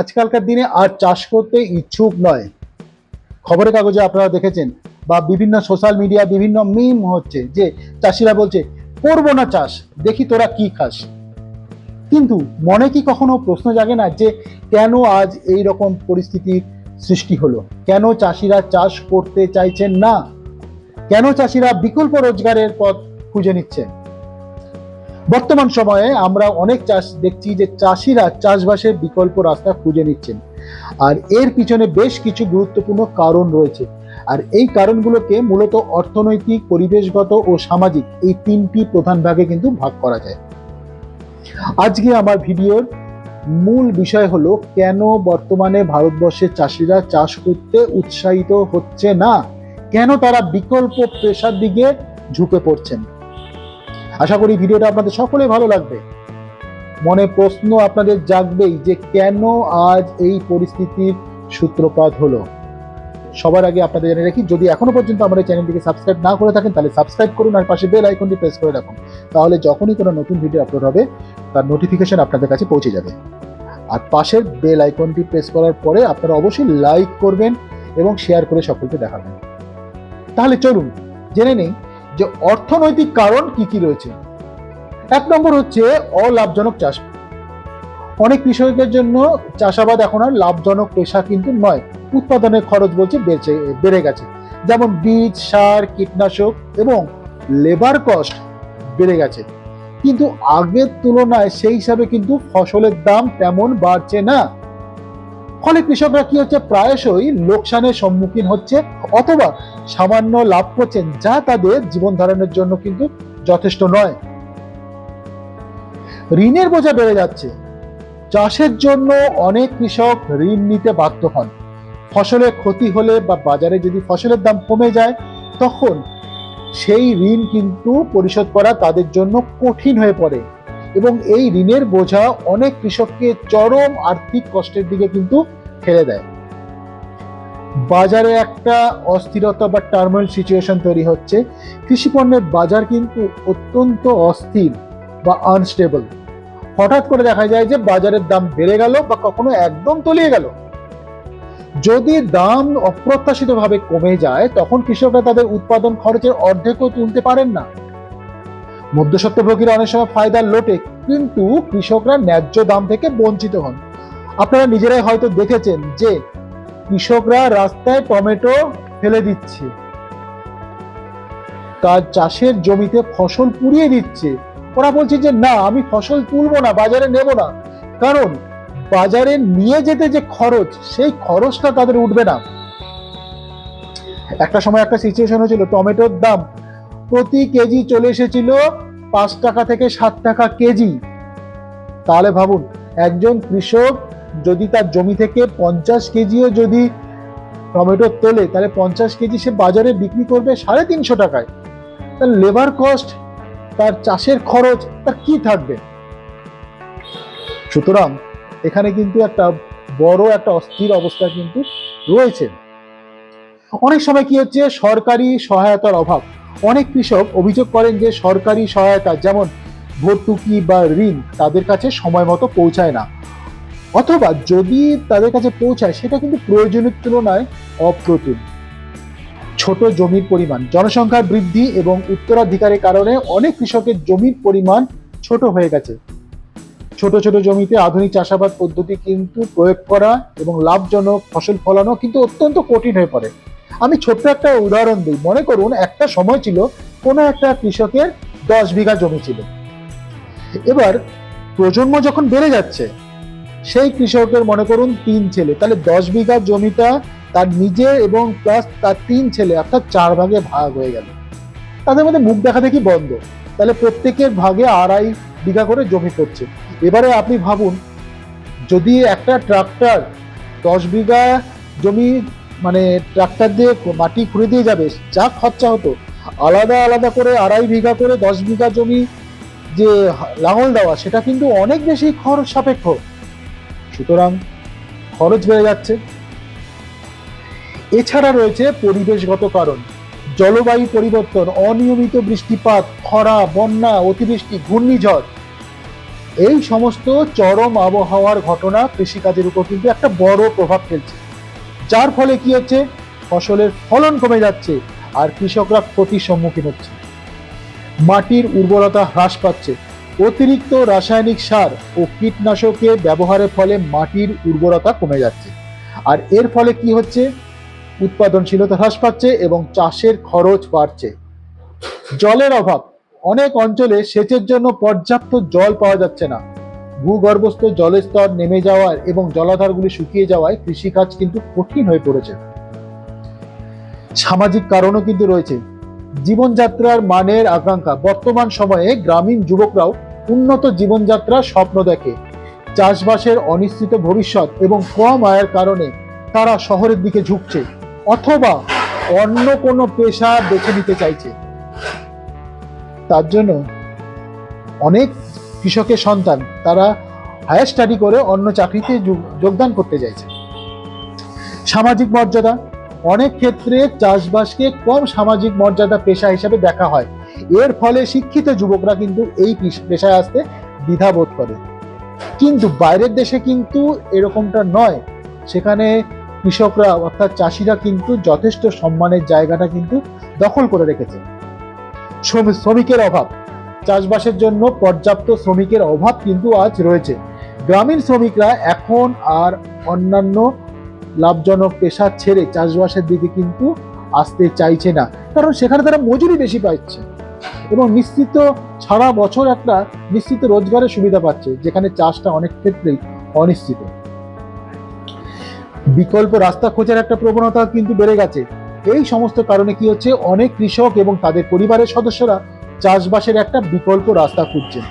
আজকালকার দিনে আর চাষ করতে ইচ্ছুক নয়। খবরের কাগজে আপনারা দেখেছেন বা বিভিন্ন সোশ্যাল মিডিয়া বিভিন্ন মিম হচ্ছে যে চাষিরা বলছে, করব না চাষ, দেখি তোরা কি খাস। কিন্তু মনে কি কখনো প্রশ্ন জাগে না যে কেন আজ এই রকম পরিস্থিতির সৃষ্টি হলো? কেন চাষিরা চাষ করতে চাইছেন না? কেন চাষিরা বিকল্প রোজগারের পথ খুঁজে নিচ্ছেন? বর্তমান সময়ে আমরা অনেক চাষ দেখছি যে চাষিরা চাষবাসের বিকল্প রাস্তা খুঁজে নিচ্ছেন। আর এর পিছনে বেশ কিছু গুরুত্বপূর্ণ কারণ রয়েছে। আর এই কারণগুলোকে মূলত অর্থনৈতিক, পরিবেশগত ও সামাজিক এই তিনটি প্রধান ভাগে কিন্তু ভাগ করা যায়। আজকে আমার ভিডিওর মূল বিষয় হলো, কেন বর্তমানে ভারতবর্ষের চাষিরা চাষ করতে উৎসাহিত হচ্ছে না? কেন তারা বিকল্প পেশার দিকে ঝুঁকে পড়ছেন? আশা করি ভিডিওটা আপনাদের সকলেই ভালো লাগবে। মনে প্রশ্ন আপনাদের জাগবেই যে কেন আজ এই পরিস্থিতির সূত্রপাত হলো। সবার আগে আপনাদের জেনে রাখি, যদি এখনও পর্যন্ত এই চ্যানেলটিকে সাবস্ক্রাইব না করে থাকেন, তাহলে সাবস্ক্রাইব করুন আর পাশে বেল আইকনটি প্রেস করে রাখুন। তাহলে যখনই কোনো নতুন ভিডিও আপলোড হবে, তার নোটিফিকেশন আপনাদের কাছে পৌঁছে যাবে। আর পাশের বেল আইকনটি প্রেস করার পরে আপনারা অবশ্যই লাইক করবেন এবং শেয়ার করে সকলকে দেখাবেন। তাহলে চলুন, জেনে নেই যে অর্থনৈতিক কারণ কি কি রয়েছে? এক নম্বর হচ্ছে অলাভজনক চাষ। অনেক কৃষকের জন্য চাষাবাদ এখন আর লাভজনক পেশা কিন্তু নয়। উৎপাদনের খরচ বলছে বেড়েছে, বেড়ে গেছে। যেমন বীজ, সার, কীটনাশক এবং লেবার কস্ট বেড়ে গেছে। কিন্তু আগের তুলনায় সেই হিসাবে কিন্তু ফসলের দাম তেমন বাড়ছে না। ফলে কৃষকরা কি হচ্ছে? প্রায়শই লোকসানের সম্মুখীন হচ্ছে অথবা সামান্য লাভ করছেন, যা তাদের জীবন ধারণের জন্য কিন্তু যথেষ্ট নয়। ঋণের বোঝা বেড়ে যাচ্ছে। চাষের জন্য অনেক কৃষক ঋণ নিতে বাধ্য হন। ফসলের ক্ষতি হলে বা বাজারে যদি ফসলের দাম কমে যায়, তখন সেই ঋণ কিন্তু পরিশোধ করা তাদের জন্য কঠিন হয়ে পড়ে। এবং এই ঋণের বোঝা অনেক কৃষককে চরম আর্থিক কষ্টের দিকে কিন্তু ঠেলে দেয়। বাজারে একটা অস্থিরতা বা টার্মাল সিচুয়েশন তৈরি হচ্ছে। কৃষি পণ্যের বাজার কিন্তু অত্যন্ত অস্থির বা আনস্টেবল হঠাৎ করে দেখা যায় যে বাজারের দাম বেড়ে গেল বা কখনো একদম তলিয়ে গেল। যদি দাম অপ্রত্যাশিতভাবে কমে যায়, তখন কৃষকরা তাদের উৎপাদন খরচের অর্ধেকও তুলতে পারেন না। মধ্যস্বত্বভোগীরা অনেক সময় ফায়দার লোটে, কিন্তু কৃষকরা ন্যায্য দাম থেকে বঞ্চিত হন। আপনারা নিজেরাই হয়তো দেখেছেন যে কৃষকরা রাস্তায় টমেটো ফেলে দিচ্ছে। তার চাষের জমিতে ফসল পুড়িয়ে দিচ্ছে। ওরা বলছে যে, না, আমি ফসল তুলবো না, বাজারে নেব না। কারণ বাজারে নিয়ে যেতে যে খরচ, সেই খরচটা তাদের উঠবে না। একটা সময় একটা সিচুয়েশন হয়েছিল, টমেটোর দাম প্রতি কেজি চলে এসেছিল পাঁচ টাকা থেকে সাত টাকা কেজি। তাহলে ভাবুন, একজন কৃষক যদি তার জমি থেকে পঞ্চাশ কেজিও যদি টমেটো তোলে, তাহলে পঞ্চাশ কেজি সে বাজারে বিক্রি করবে সাড়ে তিনশো টাকায়। তার লেবার কস্ট তার চাষের খরচ, তার কি থাকবে? সুতরাং এখানে কিন্তু একটা বড়, একটা অস্থির অবস্থা কিন্তু রয়েছে। অনেক সময় কি হচ্ছে, সরকারি সহায়তার অভাব। অনেক কৃষক অভিযোগ করেন যে সরকারি সহায়তা, যেমন ভর্তুকি বা ঋণ, তাদের কাছে সময় মতো পৌঁছায় না। অথবা যদি তাদের কাছে পৌঁছায়, সেটা কিন্তু প্রয়োজনের তুলনায় অপ্রতুল। ছোট জমির পরিমাণ, জনসংখ্যার বৃদ্ধি এবং উত্তরাধিকারের কারণে অনেক কৃষকের জমির পরিমাণ ছোট হয়ে গেছে। ছোট ছোট জমিতে আধুনিক চাষাবাদ পদ্ধতি কিন্তু প্রয়োগ করা এবং লাভজনক ফসল ফলানো কিন্তু অত্যন্ত কঠিন হয়ে পড়ে। আমি ছোট্ট একটা উদাহরণ দিই। মনে করুন, একটা সময় ছিল কোনো একটা কৃষকের দশ বিঘা জমি ছিল। এবার প্রজন্ম যখন বেড়ে যাচ্ছে, সেই কৃষকের মনে করুন তিন ছেলে। তাহলে দশ বিঘা জমিটা তার নিজে এবং প্লাস তার তিন ছেলে, অর্থাৎ চার ভাগে ভাগ হয়ে গেল। তাদের মধ্যে মুখ দেখা দেখি বন্ধ। তাহলে প্রত্যেকের ভাগে আড়াই বিঘা করে জমি পড়ছে এবারে আপনি ভাবুন, যদি একটা ট্রাক্টর দশ বিঘা জমি মানে ট্রাক্টর দিয়ে মাটি খুঁড়ে দিয়ে যাবে, যা খরচা হতো। আলাদা আলাদা করে আড়াই বিঘা করে দশ বিঘা জমি যে লাঙল দেওয়া, সেটা কিন্তু অনেক বেশি খরচ সাপেক্ষ। সুতরাং খরচ বেড়ে যাচ্ছে। এছাড়া রয়েছে পরিবেশগত কারণ। জলবায়ু পরিবর্তন, অনিয়মিত বৃষ্টিপাত, খরা, বন্যা, অতিবৃষ্টি, ঘূর্ণিঝড়, এই সমস্ত চরম আবহাওয়ার ঘটনা কৃষিকাজের উপর কিন্তু একটা বড় প্রভাব ফেলছে। যার ফলে কি হচ্ছে? ফসলের ফলন কমে যাচ্ছে আর কৃষকরা ক্ষতির সম্মুখীন হচ্ছে। মাটির উর্বরতা হ্রাস পাচ্ছে। অতিরিক্ত রাসায়নিক সার ও কীটনাশকের ব্যবহারের ফলে মাটির উর্বরতা কমে যাচ্ছে। আর এর ফলে কি হচ্ছে? উৎপাদনশীলতা হ্রাস পাচ্ছে এবং চাষের খরচ বাড়ছে। জলের অভাব। অনেক অঞ্চলে সেচের জন্য পর্যাপ্ত জল পাওয়া যাচ্ছে না। ভূগর্ভস্থ জলের স্তর নেমে যাওয়ার এবং জলাধারগুলি শুকিয়ে যাওয়ায় কৃষিকাজ কিন্তু কঠিন হয়ে পড়েছে। সামাজিক কারণও কিন্তু রয়েছে। জীবনযাত্রার মানের আকাঙ্ক্ষা। বর্তমান সময়ে গ্রামীণ যুবকরাও উন্নত জীবনযাত্রার স্বপ্ন দেখে। চাষবাসের অনিশ্চিত ভবিষ্যৎ এবং কম আয়ের কারণে তারা শহরের দিকে ঝুঁকছে অথবা অন্য কোনো পেশা বেছে নিতে চাইছে। তার জন্য অনেক কৃষকের সন্তান, তারা হায়ার স্টাডি করে অন্য চাকরিতে যোগদান করতে চাইছে। সামাজিক মর্যাদা, অনেক ক্ষেত্রে চাষবাসকে কম সামাজিক মর্যাদা পেশা হিসেবে দেখা হয়। এর ফলে শিক্ষিত যুবকরা কিন্তু এই পেশায় আসতে দ্বিধাবোধ করে। কিন্তু বাইরের দেশে কিন্তু এরকমটা নয়। সেখানে কৃষকরা, অর্থাৎ চাষিরা কিন্তু যথেষ্ট সম্মানের জায়গাটা কিন্তু দখল করে রেখেছে। শ্রম- শ্রমিকের অভাব চাষবাসের জন্য পর্যাপ্ত শ্রমিকের অভাব কিন্তু আজ রয়েছে। গ্রামীণ শ্রমিকরা এখন আর অন্যান্য লাভজনক পেশা ছেড়ে চাষবাসের দিকে কিন্তু আসতে চাইছে না, কারণ সেখানে তারা মজুরি বেশি পাচ্ছে এবং নিশ্চিত সারা বছর একটা নিশ্চিত রোজগারের সুবিধা পাচ্ছে, যেখানে চাষটা অনেক ক্ষেত্রেই অনিশ্চিত। বিকল্প রাস্তা খোঁজার একটা প্রবণতা কিন্তু বেড়ে গেছে। এই সমস্ত কারণে কি হচ্ছে? অনেক কৃষক এবং তাদের পরিবারের সদস্যরা চাষবাসের একটা বিকল্প রাস্তা খুঁজছেন।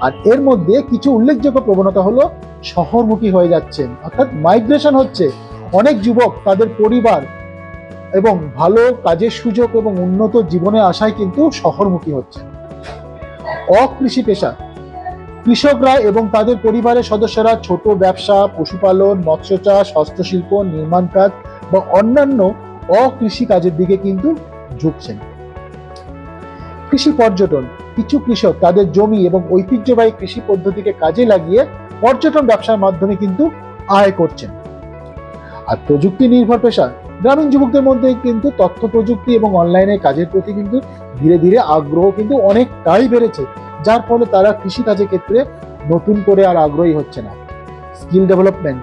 আর এর মধ্যে কিছু উল্লেখযোগ্য প্রবণতা হলো, শহরমুখী হয়ে যাচ্ছেন। অর্থাৎ মাইগ্রেশন হচ্ছে। অনেক যুবক তাদের পরিবার এবং ভালো কাজের সুযোগ এবং উন্নত জীবনে আশায় কিন্তু শহরমুখী হচ্ছে অকৃষি পেশা। কৃষকরা এবং তাদের পরিবারের সদস্যরা ছোট ব্যবসা, পশুপালন মৎস্য চাষ হস্তশিল্প নির্মাণ কাজ বা অন্যান্য অকৃষি কাজের দিকে কিন্তু ঝুঁকছেন। কৃষি পর্যটন। কিছু কৃষক তাদের জমি এবং ঐতিহ্যবাহী কৃষি পদ্ধতিকে কাজে লাগিয়ে পর্যটন ব্যবসার মাধ্যমে কিন্তু আয় করছেন। আর প্রযুক্তি নির্ভর পেশা, গ্রামীণ যুবকদের মধ্যে কিন্তু তথ্য প্রযুক্তি এবং অনলাইনে কাজের প্রতি কিন্তু ধীরে ধীরে আগ্রহ কিন্তু অনেকটাই বেড়েছে। যার ফলে তারা কৃষি কাজের ক্ষেত্রে নতুন করে আর আগ্রহী হচ্ছে না। স্কিল ডেভেলপমেন্ট,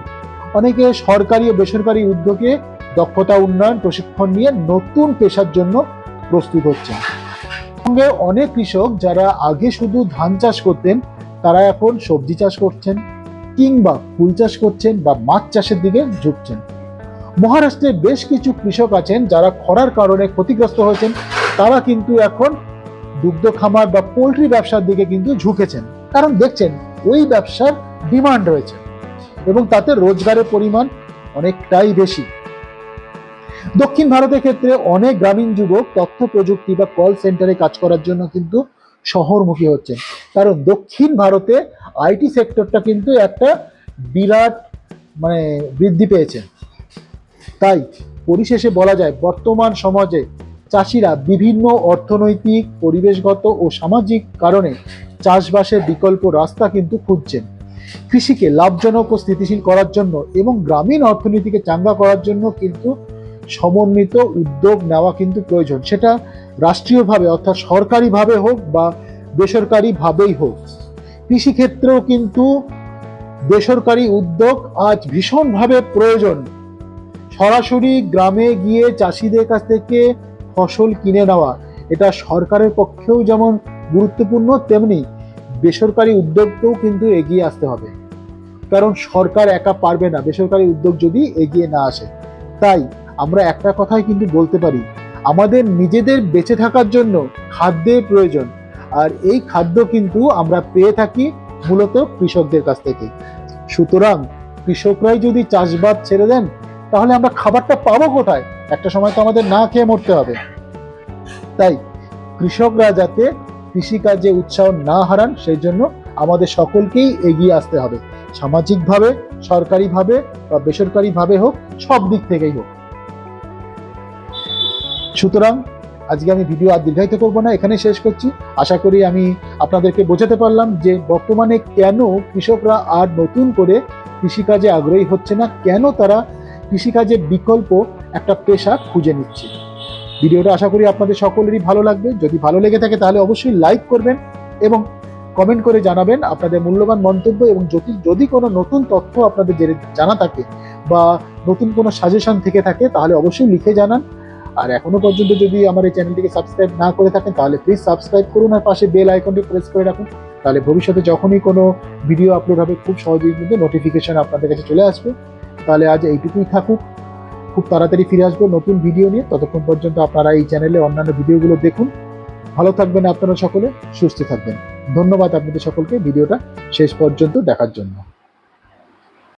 অনেকে সরকারি ও বেসরকারি উদ্যোগে দক্ষতা উন্নয়ন, প্রশিক্ষণ নিয়ে নতুন পেশার জন্য প্রস্তুত হচ্ছেন। সঙ্গে অনেক কৃষক যারা আগে শুধু ধান চাষ করতেন, তারা এখন সবজি চাষ করছেন কিংবা ফুল চাষ করছেন বা মাছ চাষের দিকে ঝুঁকছেন। মহারাষ্ট্রে বেশ কিছু কৃষক আছেন যারা খরার কারণে ক্ষতিগ্রস্ত হয়েছেন। তারা কিন্তু এখন দুগ্ধ খামার বা পোলট্রি ব্যবসার দিকে কিন্তু ঝুঁকেছেন। কারণ দেখছেন, ওই ব্যবসার ডিমান্ড রয়েছে এবং তাতে রোজগারের পরিমাণ অনেকটাই বেশি। দক্ষিণ ভারতের ক্ষেত্রে অনেক গ্রামীণ যুবক তথ্য প্রযুক্তি বা কল সেন্টারে কাজ করার জন্য কিন্তু শহরমুখী হচ্ছেন। কারণ দক্ষিণ ভারতে আইটি সেক্টরটা কিন্তু একটা বিরাট মানে বৃদ্ধি পেয়েছে। তাই পরিশেষে বলা যায়, বর্তমান সমাজে চাষিরা বিভিন্ন অর্থনৈতিক, পরিবেশগত ও সামাজিক কারণে চাষবাসের বিকল্প রাস্তা কিন্তু খুঁজছেন। কৃষিকে লাভজনক ও স্থিতিশীল করার জন্য এবং গ্রামীণ অর্থনীতিকে চাঙ্গা করার জন্য কিন্তু সমন্বিত উদ্যোগ নেওয়া কিন্তু প্রয়োজন। সেটা রাষ্ট্রীয়ভাবে অর্থাৎ সরকারিভাবে হোক বা বেসরকারিভাবেই হোক। কৃষিক্ষেত্রেও কিন্তু বেসরকারি উদ্যোগ আজ ভীষণভাবে প্রয়োজন। সরাসরি গ্রামে গিয়ে চাষিদের কাছ থেকে ফসল কিনে নেওয়া, এটা সরকারের পক্ষেও যেমন গুরুত্বপূর্ণ, তেমনি বেসরকারি উদ্যোগকেও কিন্তু এগিয়ে আসতে হবে। কারণ সরকার একা পারবে না, বেসরকারি উদ্যোগ যদি এগিয়ে না আসে। তাই আমরা একটা কথাই কিন্তু বলতে পারি। আমাদের নিজেদের বেঁচে থাকার জন্য খাদ্যের প্রয়োজন। আর এই খাদ্য কিন্তু আমরা পেয়ে থাকি মূলত কৃষকদের কাছ থেকে। সুতরাং কৃষকরাই যদি চাষবাদ ছেড়ে দেন, তাহলে আমরা খাবারটা পাবো কোথায়? একটা সময় তো আমাদের না খেয়ে মরতে হবে। তাই কৃষকরা যাতে কৃষিকাজে উৎসাহ না হারান, সেই জন্য আমাদের সকলকেই এগিয়ে আসতে হবে। সামাজিকভাবে, সরকারিভাবে বা বেসরকারিভাবে হোক, সব দিক থেকেই হোক। সুতরাং আজকে আমি ভিডিও আর দীর্ঘায়িত করব না এখানে শেষ করছি। আশা করি আমি আপনাদেরকে বোঝাতে পারলাম যে বর্তমানে কেন কৃষকরা আর নতুন করে কৃষিকাজে আগ্রহী হচ্ছে না, কেন তারা কৃষিকাজের বিকল্প একটা পেশা খুঁজে নিচ্ছে। ভিডিওটা আশা করি আপনাদের সকলেরই ভালো লাগবে। যদি ভালো লেগে থাকে তাহলে অবশ্যই লাইক করবেন এবং কমেন্ট করে জানাবেন আপনাদের মূল্যবান মন্তব্য এবং যদি যদি কোনো নতুন তথ্য আপনাদের জানা থাকে বা নতুন কোনো সাজেশন থেকে থাকে তাহলে অবশ্যই লিখে জানান। আর এখনও পর্যন্ত যদি আমার এই চ্যানেলটিকে সাবস্ক্রাইব না করে থাকেন, তাহলে প্লিজ সাবস্ক্রাইব করুন আর পাশে বেল আইকনটি প্রেস করে রাখুন। তাহলে ভবিষ্যতে যখনই কোনো ভিডিও আপলোড হবে, খুব সহজেই কিন্তু নোটিফিকেশন আপনাদের কাছে চলে আসবে। তাহলে আজ এইটুকুই থাকুক। খুব তাড়াতাড়ি ফিরে আসব নতুন ভিডিও নিয়ে। ততক্ষণ পর্যন্ত আপনারা এই চ্যানেলে অন্যান্য ভিডিওগুলো দেখুন। ভালো থাকবেন আপনারা সকলে, সুস্থ থাকবেন। ধন্যবাদ আপনাদের সকলকে ভিডিওটা শেষ পর্যন্ত দেখার জন্য।